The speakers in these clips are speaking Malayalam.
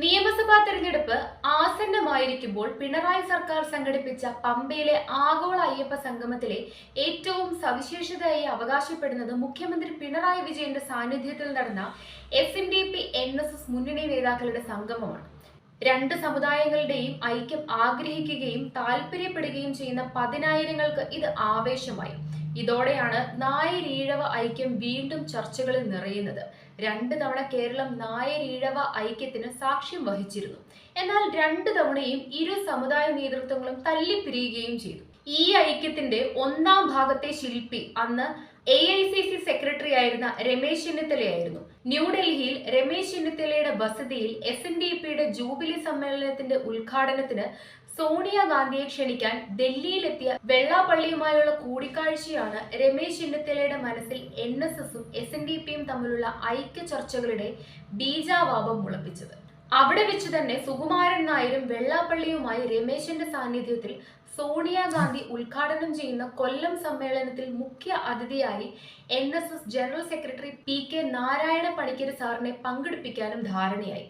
നിയമസഭാ തെരഞ്ഞെടുപ്പ് ആസന്നമായിരിക്കുമ്പോൾ പിണറായി സർക്കാർ സംഘടിപ്പിച്ച പമ്പയിലെ ആഗോള അയ്യപ്പ സംഗമത്തിലെ ഏറ്റവും സവിശേഷതയായി അവകാശപ്പെടുന്നത് മുഖ്യമന്ത്രി പിണറായി വിജയന്റെ സാന്നിധ്യത്തിൽ നടന്ന S N D P N S S മുന്നണി നേതാക്കളുടെ സംഗമമാണ്. രണ്ട് സമുദായങ്ങളുടെയും ഐക്യം ആഗ്രഹിക്കുകയും താല്പര്യപ്പെടുകയും ചെയ്യുന്ന പതിനായിരങ്ങൾക്ക് ഇത് ആവേശമായി. ഇതോടെയാണ് നായരീഴവ ഐക്യം വീണ്ടും ചർച്ചകളിൽ നിറയുന്നത്. രണ്ട് തവണ കേരളം നായരീഴവ ഐക്യത്തിന് സാക്ഷ്യം വഹിച്ചിരുന്നു. എന്നാൽ രണ്ട് തവണയും ഇരു സമുദായ നേതൃത്വങ്ങളും തല്ലിപ്പിരിയുകയും ചെയ്തു. ഈ ഐക്യത്തിന്റെ ഒന്നാം ഭാഗത്തെ ശില്പി അന്ന് A I C C secretary ആയിരുന്ന രമേശ് ചെന്നിത്തലയായിരുന്നു. ന്യൂഡൽഹിയിൽ രമേശ് ചെന്നിത്തലയുടെ വസതിയിൽ എസ് എൻ ഡി പിയുടെ ജൂബിലി സമ്മേളനത്തിന്റെ ഉദ്ഘാടനത്തിന് സോണിയാഗാന്ധിയെ ക്ഷണിക്കാൻ ഡൽഹിയിലെത്തിയ വെള്ളാപ്പള്ളിയുമായുള്ള കൂടിക്കാഴ്ചയാണ് രമേശ് ചെന്നിത്തലയുടെ മനസ്സിൽ എൻ എസ് എസും എസ് എൻ ഡി പിയും തമ്മിലുള്ള ഐക്യ ചർച്ചകളുടെ ബീജാവാപം മുളപ്പിച്ചത്. അവിടെ വെച്ച് തന്നെ സുകുമാരൻ നായരും വെള്ളാപ്പള്ളിയുമായി രമേശിന്റെ സാന്നിധ്യത്തിൽ സോണിയാഗാന്ധി ഉദ്ഘാടനം ചെയ്യുന്ന കൊല്ലം സമ്മേളനത്തിൽ മുഖ്യ അതിഥിയായി N S S general secretary P K Narayana Panicker സാറിനെ പങ്കെടുപ്പിക്കാനും ധാരണയായി.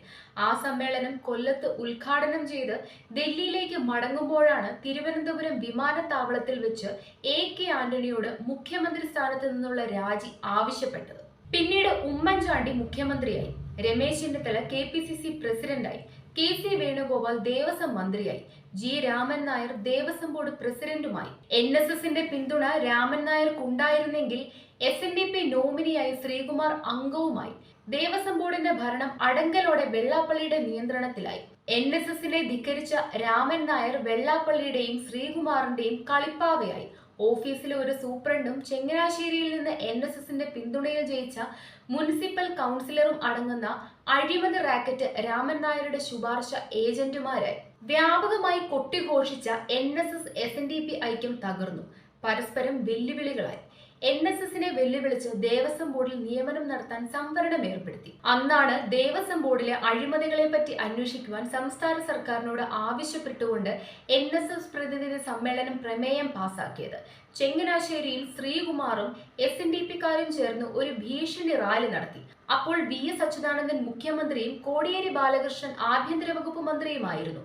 ആ സമ്മേളനം കൊല്ലത്ത് ഉദ്ഘാടനം ചെയ്ത് ഡൽഹിയിലേക്ക് മടങ്ങുമ്പോഴാണ് തിരുവനന്തപുരം വിമാനത്താവളത്തിൽ വെച്ച് എ കെ ആന്റണിയോട് മുഖ്യമന്ത്രി സ്ഥാനത്ത് നിന്നുള്ള രാജി ആവശ്യപ്പെട്ടത്. പിന്നീട് ഉമ്മൻചാണ്ടി മുഖ്യമന്ത്രിയായി. Ramesh Chennithala K P C C പ്രസിഡന്റായി. കെ സി വേണുഗോപാൽ ദേവസ്വം മന്ത്രിയായി. ജി. രാമൻ നായർ ദേവസ്വം ബോർഡ് പ്രസിഡന്റുമായി. എൻ എസ് എസിന്റെ പിന്തുണ രാമൻ നായർക്കുണ്ടായിരുന്നെങ്കിൽ എസ് എൻ ഡി പി നോമിനിയായി ശ്രീകുമാർ അംഗവുമായി. ദേവസ്വം ബോർഡിന്റെ ഭരണം അടങ്കലോടെ വെള്ളാപ്പള്ളിയുടെ നിയന്ത്രണത്തിലായി. എൻ എസ് എസിനെ ധിക്കരിച്ച രാമൻ നായർ വെള്ളാപ്പള്ളിയുടെയും ശ്രീകുമാറിന്റെയും കളിപ്പാവയായി. ഓഫീസിലെ ഒരു സൂപ്രണ്ടും ചെങ്ങനാശ്ശേരിയിൽ നിന്ന് എൻ എസ് എസിന്റെ പിന്തുണയിൽ ജയിച്ച മുനിസിപ്പൽ കൗൺസിലറും അടങ്ങുന്ന അഴിമതി റാക്കറ്റ് രാമൻ നായരുടെ ശുപാർശ ഏജന്റുമാരായി വ്യാപകമായി കൊട്ടിഘോഷിച്ച N S S S N D P ഐക്യം തകർന്നു. പരസ്പരം വെല്ലുവിളികളായി. എൻ എസ് എസിനെ വെല്ലുവിളിച്ച് ദേവസ്വം ബോർഡിൽ നിയമനം നടത്താൻ സംവരണം ഏർപ്പെടുത്തി. അന്നാണ് ദേവസ്വം ബോർഡിലെ അഴിമതികളെ പറ്റി അന്വേഷിക്കുവാൻ സംസ്ഥാന സർക്കാരിനോട് ആവശ്യപ്പെട്ടുകൊണ്ട് എൻ എസ് എസ് പ്രതിനിധി സമ്മേളനം പ്രമേയം പാസാക്കിയത്. ചെങ്ങനാശ്ശേരിയിൽ ശ്രീകുമാറും എസ് എൻ ഡി പിക്കാരും ചേർന്ന് ഒരു ഭീഷണി റാലി നടത്തി. അപ്പോൾ വി എസ് അച്യുതാനന്ദൻ മുഖ്യമന്ത്രിയും കോടിയേരി ബാലകൃഷ്ണൻ ആഭ്യന്തര വകുപ്പ് മന്ത്രിയുമായിരുന്നു.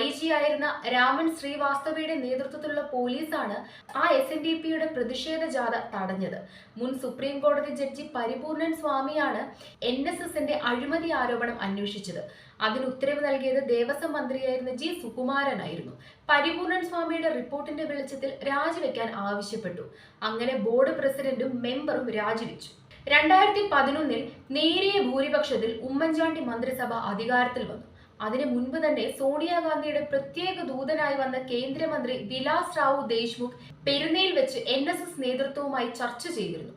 ഐ ജി ആയിരുന്ന രാമൻ ശ്രീവാസ്തവയുടെ നേതൃത്വത്തിലുള്ള പോലീസാണ് ആ എസ് എൻ ഡി പിയുടെ പ്രതിഷേധ ജാഥ തടഞ്ഞത്. മുൻ സുപ്രീം കോടതി ജഡ്ജി പരിപൂർണൻ സ്വാമിയാണ് എൻ എസ് എസിന്റെ അഴിമതി ആരോപണം അന്വേഷിച്ചത്. അതിന് ഉത്തരവ് നൽകിയത് ദേവസ്വം മന്ത്രിയായിരുന്ന ജി സുകുമാരനായിരുന്നു. പരിപൂർണൻ സ്വാമിയുടെ റിപ്പോർട്ടിന്റെ വെളിച്ചത്തിൽ രാജിവെക്കാൻ ആവശ്യപ്പെട്ടു. അങ്ങനെ ബോർഡ് പ്രസിഡന്റും മെമ്പറും രാജിവെച്ചു. രണ്ടായിരത്തി പതിനൊന്നിൽ നേരിയ ഭൂരിപക്ഷത്തിൽ ഉമ്മൻചാണ്ടി മന്ത്രിസഭ അധികാരത്തിൽ വന്നു. അതിനു മുൻപ് തന്നെ സോണിയാഗാന്ധിയുടെ പ്രത്യേക ദൂതനായി വന്ന കേന്ദ്രമന്ത്രി വിലാസ് റാവു ദേശ്മുഖ് പെരുന്നയിൽ വെച്ച് എൻ എസ് എസ് നേതൃത്വവുമായി ചർച്ച ചെയ്തിരുന്നു.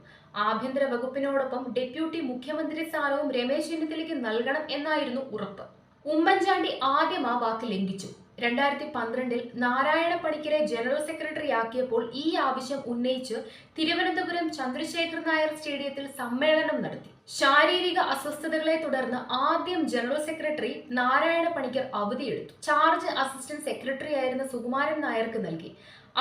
ആഭ്യന്തര വകുപ്പിനോടൊപ്പം ഡെപ്യൂട്ടി മുഖ്യമന്ത്രി സ്ഥാനവും രമേശ് ചെന്നിത്തലയ്ക്ക് നൽകണം എന്നായിരുന്നു ഉറപ്പ്. ഉമ്മൻചാണ്ടി ആദ്യം ആ വാക്ക് ലംഘിച്ചു. രണ്ടായിരത്തി പന്ത്രണ്ടിൽ നാരായണ പണിക്കരെ ജനറൽ സെക്രട്ടറി ആക്കിയപ്പോൾ ഈ ആവശ്യം ഉന്നയിച്ച് തിരുവനന്തപുരം ചന്ദ്രശേഖർ നായർ സ്റ്റേഡിയത്തിൽ സമ്മേളനം നടത്തി. ശാരീരിക അസ്വസ്ഥതകളെ തുടർന്ന് ആദ്യം ജനറൽ സെക്രട്ടറി നാരായണ പണിക്കർ അവധിയെടുത്തു. ചാർജ് അസിസ്റ്റന്റ് സെക്രട്ടറി ആയിരുന്ന സുകുമാരൻ നായർക്ക് നൽകി.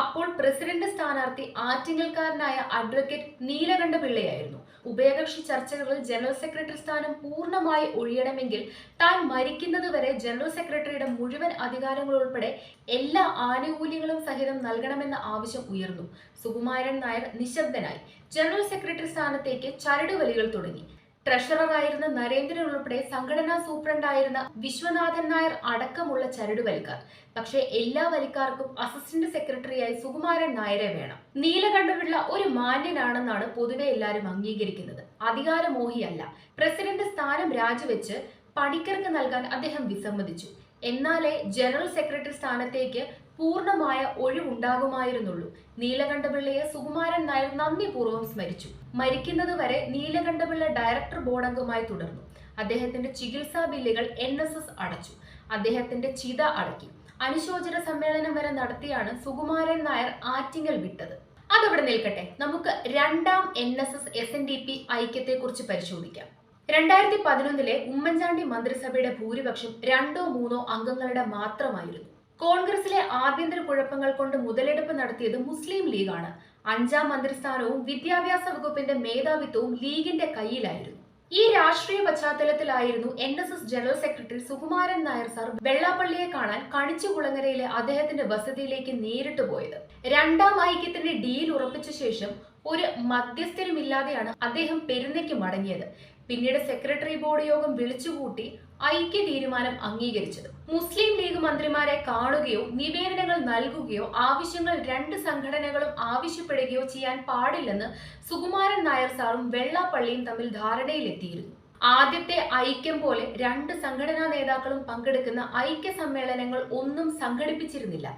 അപ്പോൾ പ്രസിഡന്റ് സ്ഥാനാർത്ഥി ആറ്റിങ്ങൽക്കാരനായ അഡ്വക്കേറ്റ് നീലകണ്ഠ പിള്ളയായിരുന്നു. ഉഭയകക്ഷി ചർച്ചകളിൽ ജനറൽ സെക്രട്ടറി സ്ഥാനം പൂർണമായി ഒഴിയണമെങ്കിൽ താൻ മരിക്കുന്നതുവരെ ജനറൽ സെക്രട്ടറിയുടെ മുഴുവൻ അധികാരങ്ങൾ ഉൾപ്പെടെ എല്ലാ ആനുകൂല്യങ്ങളും സഹിതം നൽകണമെന്ന ആവശ്യം ഉയർന്നു. സുകുമാരൻ നായർ നിശബ്ദനായി. ജനറൽ സെക്രട്ടറി സ്ഥാനത്തേക്ക് ചരടുവലികൾ തുടങ്ങി. ട്രഷററായിരുന്ന നരേന്ദ്രൻ ഉൾപ്പെടെ സംഘടനാ സൂപ്രണ്ടായിരുന്ന വിശ്വനാഥൻ നായർ അടക്കമുള്ള ചരട് വലിക്കാർ പക്ഷേ എല്ലാ വലിക്കാർക്കും അസിസ്റ്റന്റ് സെക്രട്ടറിയായി സുകുമാരൻ നായരെ വേണം. നീലകണ്ഠപിള്ള ഒരു മാന്യനാണെന്നാണ് പൊതുവെ എല്ലാവരും അംഗീകരിക്കുന്നത്. അധികാരമോഹിയല്ല. പ്രസിഡന്റ് സ്ഥാനം രാജിവെച്ച് പണിക്കർക്ക് നൽകാൻ അദ്ദേഹം വിസമ്മതിച്ചു. എന്നാലേ ജനറൽ സെക്രട്ടറി സ്ഥാനത്തേക്ക് പൂർണമായ ഒഴിവുണ്ടാകുമായിരുന്നുള്ളൂ. നീലകണ്ഠപിള്ളയെ സുകുമാരൻ നായർ നന്ദിപൂർവം സ്മരിച്ചു. മരിക്കുന്നതുവരെ നീലകണ്ഠപിള്ള ഡയറക്ടർ ബോർഡംഗമായി തുടർന്നു. അദ്ദേഹത്തിന്റെ ചികിത്സാ ബില്ലുകൾ എൻ എസ് എസ് അടച്ചു. അദ്ദേഹത്തിന്റെ ചിത അടക്കി. അനുശോചന സമ്മേളനം വരെ നടത്തിയാണ് സുകുമാരൻ നായർ ആറ്റിങ്ങൽ വിട്ടത്. അതവിടെ നിൽക്കട്ടെ. നമുക്ക് രണ്ടാം N S S S N D P ഐക്യത്തെക്കുറിച്ച് പരിശോധിക്കാം. രണ്ടായിരത്തി പതിനൊന്നിലെ ഉമ്മൻചാണ്ടി മന്ത്രിസഭയുടെ ഭൂരിപക്ഷം രണ്ടോ മൂന്നോ അംഗങ്ങളുടെ മാത്രമായിരുന്നു. കോൺഗ്രസിലെ ആഭ്യന്തര കുഴപ്പങ്ങൾ കൊണ്ട് മുതലെടുപ്പ് നടത്തിയത് മുസ്ലിം ലീഗാണ്. അഞ്ചാം മന്ത്രിസ്ഥാനവും വിദ്യാഭ്യാസ വകുപ്പിന്റെ മേധാവിത്വവും ലീഗിന്റെ കയ്യിലായിരുന്നു. ഈ രാഷ്ട്രീയ പശ്ചാത്തലത്തിലായിരുന്നു N S S general secretary Sukumaran Nair sir വെള്ളാപ്പള്ളിയെ കാണാൻ കണിച്ചുകുളങ്ങരയിലെ അദ്ദേഹത്തിന്റെ വസതിയിലേക്ക് നേരിട്ട് പോയത്. രണ്ടാം ഐക്യത്തിന്റെ ഡീൽ ഉറപ്പിച്ച ശേഷം ഒരു മധ്യസ്ഥരുമില്ലാതെയാണ് അദ്ദേഹം പെരുന്നയ്ക്ക് മടങ്ങിയത്. പിന്നീട് സെക്രട്ടറി ബോർഡ് യോഗം വിളിച്ചുകൂട്ടി ഐക്യ തീരുമാനം അംഗീകരിച്ചത്. മുസ്ലിം ലീഗ് മന്ത്രിമാരെ കാണുകയോ നിവേദനങ്ങൾ നൽകുകയോ ആവശ്യങ്ങൾ രണ്ട് സംഘടനകളും ആവശ്യപ്പെടുകയോ ചെയ്യാൻ പാടില്ലെന്ന് സുകുമാരൻ നായർ സാറും വെള്ളാപ്പള്ളിയും തമ്മിൽ ധാരണയിലെത്തിയിരുന്നു. ആദ്യത്തെ ഐക്യം പോലെ രണ്ട് സംഘടനാ നേതാക്കളും പങ്കെടുക്കുന്ന ഐക്യ സമ്മേളനങ്ങൾ ഒന്നും സംഘടിപ്പിച്ചിരുന്നില്ല.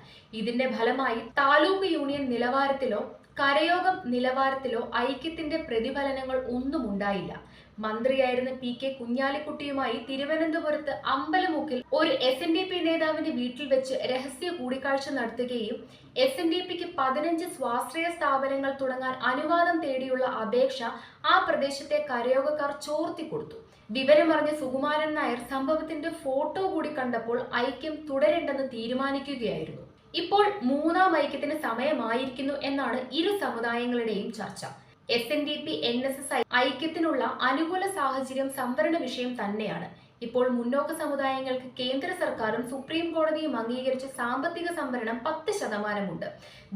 ഇതിന്റെ ഫലമായി താലൂക്ക് യൂണിയൻ നിലവാരത്തിലോ കരയോഗം നിലവാരത്തിലോ ഐക്യത്തിന്റെ പ്രതിഫലനങ്ങൾ ഒന്നും ഉണ്ടായില്ല. മന്ത്രിയായിരുന്ന പി കെ കുഞ്ഞാലിക്കുട്ടിയുമായി തിരുവനന്തപുരത്ത് അമ്പലമുക്കിൽ ഒരു എസ് എൻ ഡി പി നേതാവിന്റെ വീട്ടിൽ വെച്ച് രഹസ്യ കൂടിക്കാഴ്ച നടത്തുകയും എസ് എൻ ഡി പിക്ക് പതിനഞ്ച് സ്വാശ്രയ സ്ഥാപനങ്ങൾ തുടങ്ങാൻ അനുവാദം തേടിയുള്ള അപേക്ഷ ആ പ്രദേശത്തെ കരയോഗക്കാർ ചോർത്തി കൊടുത്തു. വിവരമറിഞ്ഞ സുകുമാരൻ നായർ സംഭവത്തിന്റെ ഫോട്ടോ കൂടി കണ്ടപ്പോൾ ഐക്യം തുടരേണ്ടെന്ന് തീരുമാനിക്കുകയായിരുന്നു. ഇപ്പോൾ മൂന്നാം ഐക്യത്തിന് സമയമായിരിക്കുന്നു എന്നാണ് ഇരു സമുദായങ്ങളുടെയും ചർച്ച. S N D P N S S ഐക്യത്തിനുള്ള അനുകൂല സാഹചര്യം സംവരണ വിഷയം തന്നെയാണ്. ഇപ്പോൾ മുന്നോക്ക സമുദായങ്ങൾക്ക് കേന്ദ്ര സർക്കാരും സുപ്രീം കോടതിയും അംഗീകരിച്ച സാമ്പത്തിക സംവരണം പത്ത് ശതമാനമുണ്ട്.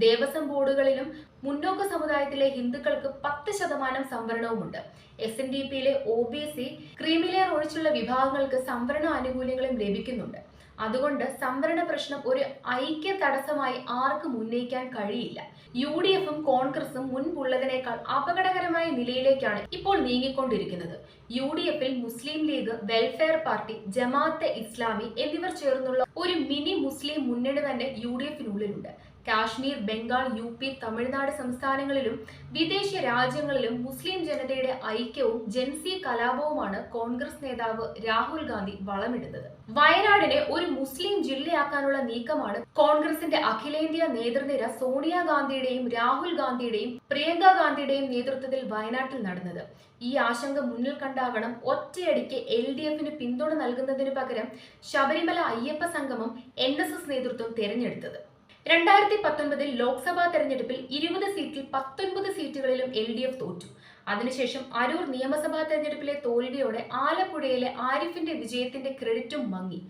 ദേവസ്വം ബോർഡുകളിലും മുന്നോക്ക സമുദായത്തിലെ ഹിന്ദുക്കൾക്ക് പത്ത് ശതമാനം സംവരണവുമുണ്ട്. എസ് എൻ ഡി പിയിലെ O B C creamy layer ഒഴിച്ചുള്ള വിഭാഗങ്ങൾക്ക് സംവരണ ആനുകൂല്യങ്ങളും ലഭിക്കുന്നുണ്ട്. അതുകൊണ്ട് സംവരണ പ്രശ്നം ഒരു ഐക്യ തടസ്സമായി ആർക്കും ഉന്നയിക്കാൻ കഴിയില്ല. യു ഡി എഫും കോൺഗ്രസും മുൻപുള്ളതിനേക്കാൾ അപകടകരമായ നിലയിലേക്കാണ് ഇപ്പോൾ നീങ്ങിക്കൊണ്ടിരിക്കുന്നത്. യു ഡി എഫിൽ Muslim league welfare party Jamaat-e Islami എന്നിവർ ചേർന്നുള്ള ഒരു മിനി മുസ്ലിം മുന്നണി തന്നെ യു ഡി എഫിനുള്ളിലുണ്ട് കാശ്മീർ ബംഗാൾ യു പി തമിഴ്നാട് സംസ്ഥാനങ്ങളിലും വിദേശ രാജ്യങ്ങളിലും മുസ്ലിം ജനതയുടെ ഐക്യവും ജൻസി കലാപവുമാണ് കോൺഗ്രസ് നേതാവ് രാഹുൽ ഗാന്ധി വളമിടുന്നത്. വയനാടിനെ ഒരു മുസ്ലിം ജില്ലയാക്കാനുള്ള നീക്കമാണ് കോൺഗ്രസിന്റെ അഖിലേന്ത്യാ നേതൃനിര സോണിയാഗാന്ധിയുടെയും രാഹുൽ ഗാന്ധിയുടെയും പ്രിയങ്ക ഗാന്ധിയുടെയും നേതൃത്വത്തിൽ വയനാട്ടിൽ നടന്നത്. ഈ ആശങ്ക മുന്നിൽ കണ്ടാകണം ഒറ്റയടിക്ക് എൽ ഡി എഫിന് പിന്തുണ നൽകുന്നതിന് പകരം ശബരിമല അയ്യപ്പ സംഗമം എൻ എസ് എസ് നേതൃത്വം തിരഞ്ഞെടുത്തത്. രണ്ടായിരത്തി പത്തൊൻപതിൽ ലോക്സഭാ തെരഞ്ഞെടുപ്പിൽ ഇരുപത് സീറ്റിൽ പത്തൊൻപത് സീറ്റുകളിലും എൽ ഡി എഫ് തോറ്റു. അതിനുശേഷം അരൂർ നിയമസഭാ തെരഞ്ഞെടുപ്പിലെ തോൽവിയോടെ ആലപ്പുഴയിലെ ആരിഫിന്റെ വിജയത്തിന്റെ ക്രെഡിറ്റും മങ്ങി.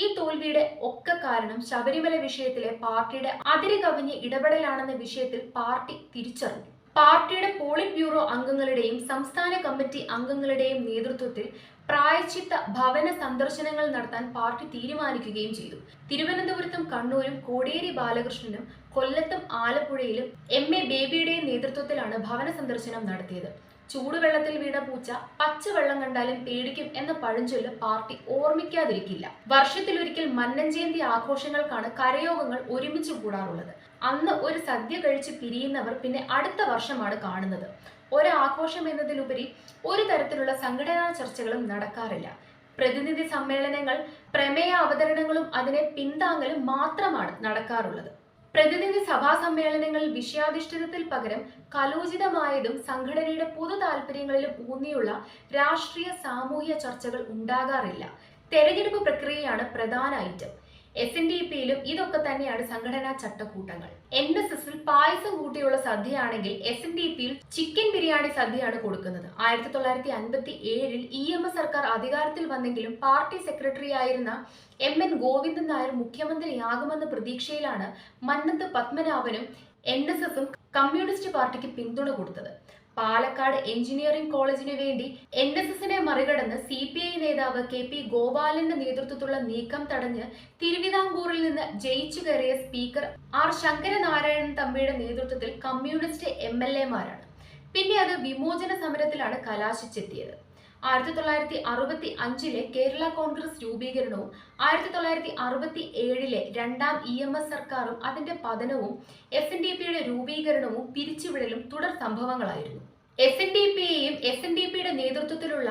ഈ തോൽവിയുടെ ഒക്കെ കാരണം ശബരിമല വിഷയത്തിലെ പാർട്ടിയുടെ അതിര് കവിഞ്ഞ് ഇടപെടലാണെന്ന വിഷയത്തിൽ പാർട്ടി തിരിച്ചറിഞ്ഞു. പാർട്ടിയുടെ പോളിറ്റ് ബ്യൂറോ അംഗങ്ങളുടെയും സംസ്ഥാന കമ്മിറ്റി അംഗങ്ങളുടെയും നേതൃത്വത്തിൽ പ്രായച്ചിത്ത ഭവന സന്ദർശനങ്ങൾ നടത്താൻ പാർട്ടി തീരുമാനിക്കുകയും ചെയ്തു. തിരുവനന്തപുരത്തും കണ്ണൂരും കോടിയേരി ബാലകൃഷ്ണനും കൊല്ലത്തും ആലപ്പുഴയിലും എം എ ബേബിയുടെയും നേതൃത്വത്തിലാണ് ഭവന സന്ദർശനം നടത്തിയത്. ചൂടുവെള്ളത്തിൽ വീണ പൂച്ച പച്ചവെള്ളം കണ്ടാലും പേടിക്കും എന്ന പഴഞ്ചൊല്ല് പാർട്ടി ഓർമ്മിക്കാതിരിക്കില്ല. വർഷത്തിലൊരിക്കൽ മന്നഞ്ചേന്തി ആഘോഷങ്ങൾക്കാണ് കരയോഗങ്ങൾ ഒരുമിച്ച് കൂടാറുള്ളത്. അന്ന് ഒരു സദ്യ കഴിച്ച് പിരിയുന്നവർ പിന്നെ അടുത്ത വർഷമാണ് കാണുന്നത്. ഒരാഘോഷം എന്നതിലുപരി ഒരു തരത്തിലുള്ള സംഘടനാ ചർച്ചകളും നടക്കാറില്ല. പ്രതിനിധി സമ്മേളനങ്ങൾ പ്രമേയ അവതരണങ്ങളും അതിനെ പിന്താങ്ങലും മാത്രമാണ് നടക്കാറുള്ളത്. പ്രതിനിധി സഭാ സമ്മേളനങ്ങൾ വിഷയാധിഷ്ഠിതത്തിൽ പകരം കലോചിതമായതും സംഘടനയുടെ പൊതു താല്പര്യങ്ങളിലും ഊന്നിയുള്ള രാഷ്ട്രീയ സാമൂഹ്യ ചർച്ചകൾ ഉണ്ടാകാറില്ല. തെരഞ്ഞെടുപ്പ് പ്രക്രിയയാണ് പ്രധാന ഐറ്റം. എസ് എൻ ഡി പിയിലും ഇതൊക്കെ തന്നെയാണ് സംഘടനാ ചട്ടക്കൂട്ടങ്ങൾ. എൻ എസ് എസിൽ പായസം കൂട്ടിയുള്ള സദ്യയാണെങ്കിൽ എസ് എൻ ഡി പിയിൽ ചിക്കൻ ബിരിയാണി സദ്യയാണ് കൊടുക്കുന്നത്. ആയിരത്തി തൊള്ളായിരത്തി അൻപത്തി ഏഴിൽ ഇ എം എസ് സർക്കാർ അധികാരത്തിൽ വന്നെങ്കിലും പാർട്ടി സെക്രട്ടറി ആയിരുന്ന എം എൻ ഗോവിന്ദൻ നായർ മുഖ്യമന്ത്രിയാകുമെന്ന പ്രതീക്ഷയിലാണ് മന്നത്ത് പത്മനാഭനും എൻ എസ് എസും കമ്മ്യൂണിസ്റ്റ് പാർട്ടിക്ക് പിന്തുണ കൊടുത്തത്. പാലക്കാട് എഞ്ചിനീയറിംഗ് കോളേജിനു വേണ്ടി എൻ എസ് എസിനെ മറികടന്ന് സി പി ഐ നേതാവ് കെ പി ഗോപാലന്റെ നേതൃത്വത്തിലുള്ള നീക്കം തടഞ്ഞ് തിരുവിതാംകൂറിൽ നിന്ന് ജയിച്ചു കയറിയ സ്പീക്കർ ആർ ശങ്കരനാരായണൻ തമ്പിയുടെ നേതൃത്വത്തിൽ കമ്മ്യൂണിസ്റ്റ് എം എൽ എമാരാണ് പിന്നെ അത് വിമോചന സമരത്തിലാണ് കലാശിച്ചെത്തിയത്. ആയിരത്തി തൊള്ളായിരത്തി അറുപത്തി അഞ്ചിലെ കേരള കോൺഗ്രസ് രൂപീകരണവും ആയിരത്തി തൊള്ളായിരത്തി അറുപത്തി ഏഴിലെ രണ്ടാം ഇ എം എസ് സർക്കാരും അതിന്റെ പതനവും എസ് എൻ ഡി പിയുടെ രൂപീകരണവും പിരിച്ചുവിടലും തുടർ സംഭവങ്ങളായിരുന്നു. എസ് എൻ ഡി പിയെയും എസ് എൻ ഡി പിയുടെ നേതൃത്വത്തിലുള്ള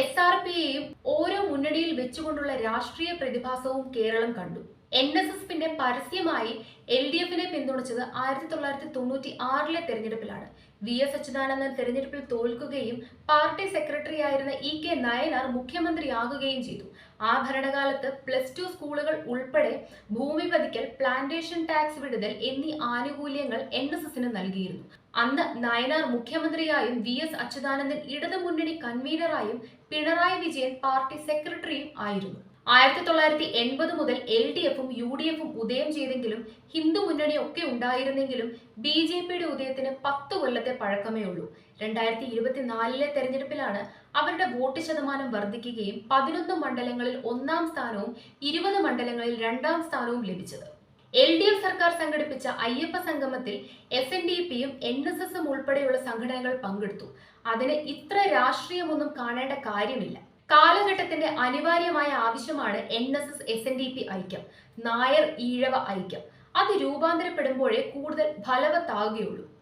എസ് ആർ പിയെയും ഓരോ മുന്നണിയിൽ വെച്ചുകൊണ്ടുള്ള രാഷ്ട്രീയ പ്രതിഭാസവും കേരളം കണ്ടു. എൻ എസ് എസ് പിന്നെ പരസ്യമായി എൽ ഡി എഫിനെ പിന്തുണച്ചത് ആയിരത്തി തൊള്ളായിരത്തി തൊണ്ണൂറ്റി ആറിലെ തെരഞ്ഞെടുപ്പിലാണ്. വി എസ് അച്യുതാനന്ദൻ തെരഞ്ഞെടുപ്പിൽ തോൽക്കുകയും പാർട്ടി സെക്രട്ടറി ആയിരുന്ന ഇ കെ നയനാർ മുഖ്യമന്ത്രിയാകുകയും ചെയ്തു. ആ ഭരണകാലത്ത് പ്ലസ് ടു സ്കൂളുകൾ ഉൾപ്പെടെ ഭൂമി പതിക്കൽ പ്ലാന്റേഷൻ ടാക്സ് വിടുതൽ എന്നീ ആനുകൂല്യങ്ങൾ എൻ എസ് എസിന് നൽകിയിരുന്നു. അന്ന് നയനാർ മുഖ്യമന്ത്രിയായും വി എസ് അച്യുതാനന്ദൻ ഇടതുമുന്നണി കൺവീനറായും പിണറായി വിജയൻ പാർട്ടി സെക്രട്ടറിയും ആയിരുന്നു. ആയിരത്തി തൊള്ളായിരത്തി എൺപത് മുതൽ എൽ ഡി എഫും യു ഡി എഫും ഉദയം ചെയ്തെങ്കിലും ഹിന്ദു മുന്നണി ഒക്കെ ഉണ്ടായിരുന്നെങ്കിലും ബി ജെ പിയുടെ ഉദയത്തിന് പത്ത് കൊല്ലത്തെ പഴക്കമേ ഉള്ളൂ. രണ്ടായിരത്തി ഇരുപത്തിനാലിലെ തെരഞ്ഞെടുപ്പിലാണ് അവരുടെ വോട്ട് ശതമാനം വർദ്ധിക്കുകയും പതിനൊന്ന് മണ്ഡലങ്ങളിൽ ഒന്നാം സ്ഥാനവും ഇരുപത് മണ്ഡലങ്ങളിൽ രണ്ടാം സ്ഥാനവും ലഭിച്ചത്. എൽ ഡി എഫ് സർക്കാർ സംഘടിപ്പിച്ച അയ്യപ്പ സംഗമത്തിൽ എസ് എൻ ഡി പിയും എൻ എസ് എസും ഉൾപ്പെടെയുള്ള സംഘടനകൾ പങ്കെടുത്തു. അതിന് ഇത്ര രാഷ്ട്രീയമൊന്നും കാണേണ്ട കാര്യമില്ല. കാലഘട്ടത്തിന്റെ അനിവാര്യമായ ആവശ്യമാണ് N S S S N D P ഐക്യം. നായർ ഈഴവ ഐക്യം. അത് രൂപാന്തരപ്പെടുമ്പോഴേ കൂടുതൽ ഫലവത്താകുകയുള്ളൂ.